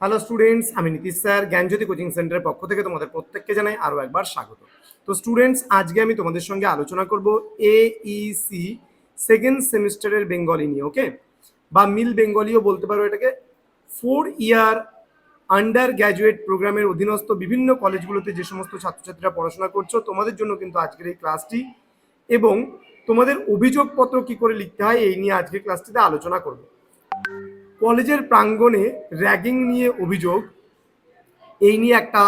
Hello students আমি Nitish sir, জ্ঞানজ্যোতি coaching সেন্টারের পক্ষ থেকে তোমাদের প্রত্যেককে জানাই আরও একবার স্বাগত। তো স্টুডেন্টস আজকে আমি তোমাদের সঙ্গে আলোচনা করব এইসি সেকেন্ড সেমিস্টারের বেঙ্গলি নিয়ে ওকে বা মিল বেঙ্গলিও বলতে পারো এটাকে। ফোর ইয়ার আন্ডার গ্র্যাজুয়েট প্রোগ্রামের অধীনস্থ বিভিন্ন কলেজগুলোতে যে সমস্ত ছাত্রছাত্রীরা পড়াশোনা করছ, তোমাদের জন্য কিন্তু আজকের এই ক্লাসটি এবং তোমাদের অভিযোগপত্র কি করে লিখতে হয়, এই নিয়ে আজকের ক্লাসটিতে আলোচনা করব। কলেজের প্রাঙ্গণে র্যাগিং নিয়ে অভিযোগ। এই নিয়ে একটা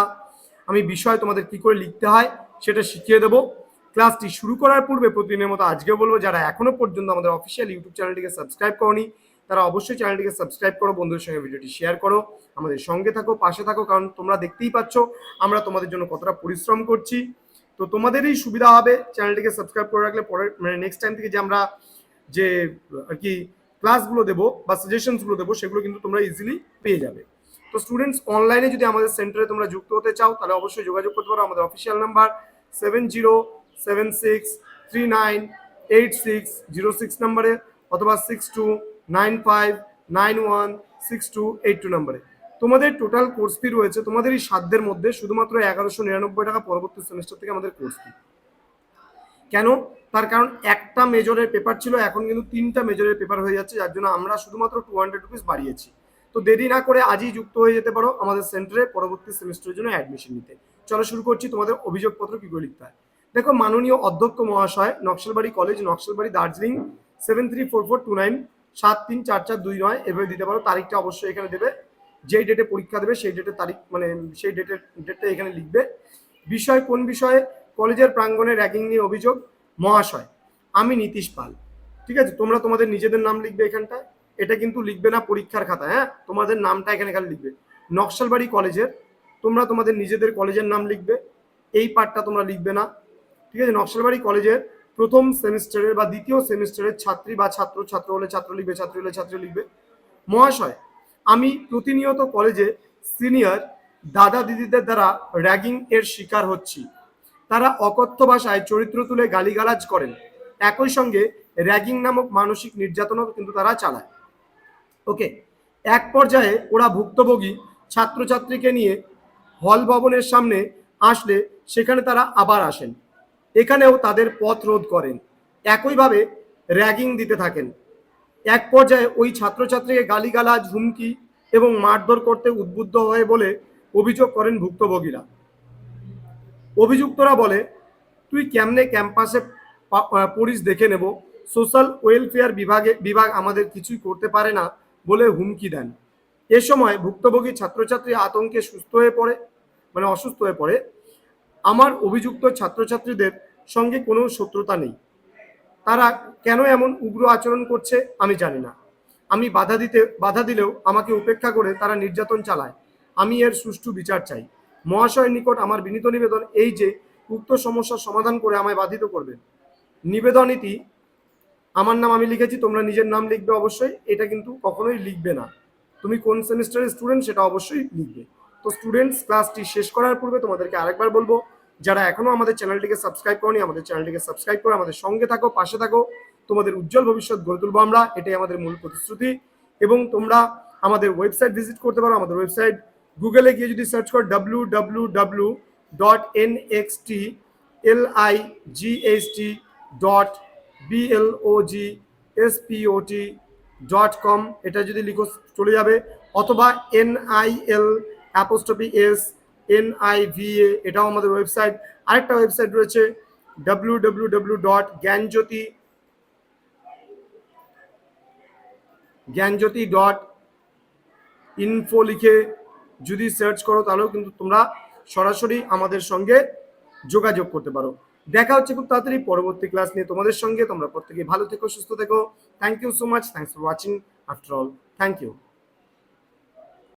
আমি বিষয় তোমাদের কি করে লিখতে হয় সেটা শিখিয়ে দেবো। ক্লাসটি শুরু করার পূর্বে প্রতিদিনের মতো আজকে বলব, যারা এখনও পর্যন্ত আমাদের অফিসিয়াল ইউটিউব চ্যানেলটিকে সাবস্ক্রাইব করনি, তারা অবশ্যই চ্যানেলটিকে সাবস্ক্রাইব করো, বন্ধুদের সঙ্গে ভিডিওটি শেয়ার করো, আমাদের সঙ্গে থাকো, পাশে থাকো, কারণ তোমরা দেখতেই পাচ্ছ আমরা তোমাদের জন্য কতটা পরিশ্রম করছি। তো তোমাদেরই সুবিধা হবে চ্যানেলটিকে সাবস্ক্রাইব করে রাখলে পরে মানে নেক্সট টাইম থেকে যে আমরা যে আর কি ক্লাসগুলো দেবো বা সাজেশনসগুলো দেবো, সেগুলো কিন্তু তোমরা ইজিলি পেয়ে যাবে। তো স্টুডেন্টস অনলাইনে যদি আমাদের সেন্টারে তোমরা যুক্ত হতে চাও, তাহলে অবশ্যই যোগাযোগ করতে পারো। আমাদের official number seven zero seven six three nine eight six zero six নাম্বারে অথবা six two nine five nine one six two eight two নাম্বারে তোমাদের টোটাল কোর্স ফি রয়েছে, তোমাদের এই সাধ্যের মধ্যে শুধুমাত্র এগারোশো নিরানব্বই টাকা পরবর্তী সেমিস্টার থেকে আমাদের কোর্স ফি কেন? তার কারণ একটা মেজরের পেপার ছিল, এখন কিন্তু তিনটা মেজরের পেপার হয়ে যাচ্ছে, যার জন্য আমরা শুধুমাত্র টু হান্ড্রেড রুপিস বাড়িয়েছি। তো দেরি না করে আজই যুক্ত হয়ে যেতে পারো আমাদের সেন্টারে পরবর্তী সেমিস্টারের জন্য অ্যাডমিশন নিতে। চলো শুরু করছি, তোমাদের অভিযোগপত্র কি করে লিখতে হয়। দেখো, মাননীয় অধ্যক্ষ মহাশয়, Naxalbari college Naxalbari Darjeeling seven three four four two nine সাত তিন চার চার দুই নয়, এভাবে দিতে পারো, তারিখটা অবশ্যই এখানে দেবে। যেই ডেটে পরীক্ষা দেবে, সেই ডেটের তারিখ মানে সেই ডেটের ডেটটা এখানে লিখবে। বিষয় কোন বিষয়ে কলেজের প্রাঙ্গণে র্যাগিং নিয়ে অভিযোগ? মহাশয়, আমি নীতিশ পাল। ঠিক আছে? তোমরা তোমাদের নিজেদের নাম লিখবে এখানটায়। এটা কিন্তু লিখবে না পরীক্ষার খাতা হ্যাঁ? তোমাদের নামটা এখানে খালি লিখবে। নকশালবাড়ি কলেজের, তোমরা তোমাদের নিজেদের কলেজের নাম লিখবে। এই পার্টটা তোমরা লিখবে না। ঠিক আছে? নকশালবাড়ি কলেজের প্রথম সেমিস্টারের বা দ্বিতীয় সেমিস্টারের ছাত্রী বা ছাত্র ছাত্র হলে ছাত্র লিখবে, ছাত্রী হলে ছাত্রী লিখবে। মহাশয়, আমি প্রতিনিয়ত কলেজে সিনিয়র দাদা দিদিদের দ্বারা র্যাগিং এর শিকার হচ্ছি। তারা অকথ্য ভাষায় চরিত্র তুলে গালিগালাজ করেন। একই সঙ্গে র্যাগিং নামক মানসিক নির্যাতনও কিন্তু তারা চালায়। ওকে, এক পর্যায়ে ওরা ভুক্তভোগী ছাত্রছাত্রীকে নিয়ে হল ভবনের সামনে আসলে সেখানে তারা আবার আসেন। এখানেও তাদের পথ রোধ করেন। একইভাবে র্যাগিং দিতে থাকেন। এক পর্যায়ে ওই ছাত্রছাত্রীকে গালিগালাজ, হুমকি এবং মারধর করতে উদ্বুদ্ধ হয়ে বলে অভিযোগ করেন ভুক্তভোগীরা। অভিযুক্তরা বলে তুই কেমনে ক্যাম্পাসে পা- আহ, পড়িস দেখে নেব। সোশ্যাল ওয়েলফেয়ার বিভাগে বিভাগ আমাদের কিছুই করতে পারে না বলে হুমকি দেন। এ সময় ভুক্তভোগী ছাত্রছাত্রী আতঙ্কে সুস্থ হয়ে পড়ে মানে অসুস্থ হয়ে পড়ে। আমার অভিযুক্ত ছাত্রছাত্রীদের সঙ্গে কোনো শত্রুতা নেই। তারা কেন এমন উগ্র আচরণ করছে আমি জানি না। আমি বাধা দিতে বাধা দিলেও আমাকে উপেক্ষা করে তারা নির্যাতন চালায়। আমি এর সুষ্ঠু বিচার চাই। মহাশয়ের নিকট আমার বিনীত নিবেদন এই যে, উক্ত সমস্যার সমাধান করে আমায় বাধিত করবেন। নিবেদন ইতি আমার নাম আমি লিখেছি, তোমরা নিজের নাম লিখবে অবশ্যই, এটা কিন্তু কখনোই লিখবে না। তুমি কোন সেমিস্টারের স্টুডেন্ট, সেটা অবশ্যই লিখবে। তো স্টুডেন্টস, ক্লাসটি শেষ করার পূর্বে তোমাদেরকে আরেকবার বলব, যারা এখনও আমাদের চ্যানেলটিকে সাবস্ক্রাইব করনি, আমাদের চ্যানেলটিকে সাবস্ক্রাইব করে আমাদের সঙ্গে থাকো, পাশে থাকো। তোমাদের উজ্জ্বল ভবিষ্যৎ গড়ে তুলবো আমরা, এটাই আমাদের মূল প্রতিশ্রুতি। এবং তোমরা আমাদের ওয়েবসাইট ভিজিট করতে পারো, আমাদের ওয়েবসাইট গুগলে গিয়ে যদি সার্চ করো W W W dot N X T L I G H T dot B L O G S P O T dot com এটা যদি লিখো, চলে যাবে। অথবা N I L apostrophe S N I V A এটাও আমাদের website আরেকটা website রয়েছে W W W dot Gyanjyoti Gyanjyoti dot info লিখে যদি সার্চ করো তাহলেও কিন্তু তোমরা সরাসরি আমাদের সঙ্গে যোগাযোগ করতে পারো। দেখা হচ্ছে খুব তাড়াতাড়ি পরবর্তী ক্লাস নিয়ে তোমাদের সঙ্গে। তোমরা প্রত্যেকে ভালো থেকো, সুস্থ থেকো। Thank you so much thanks for watching after all thank you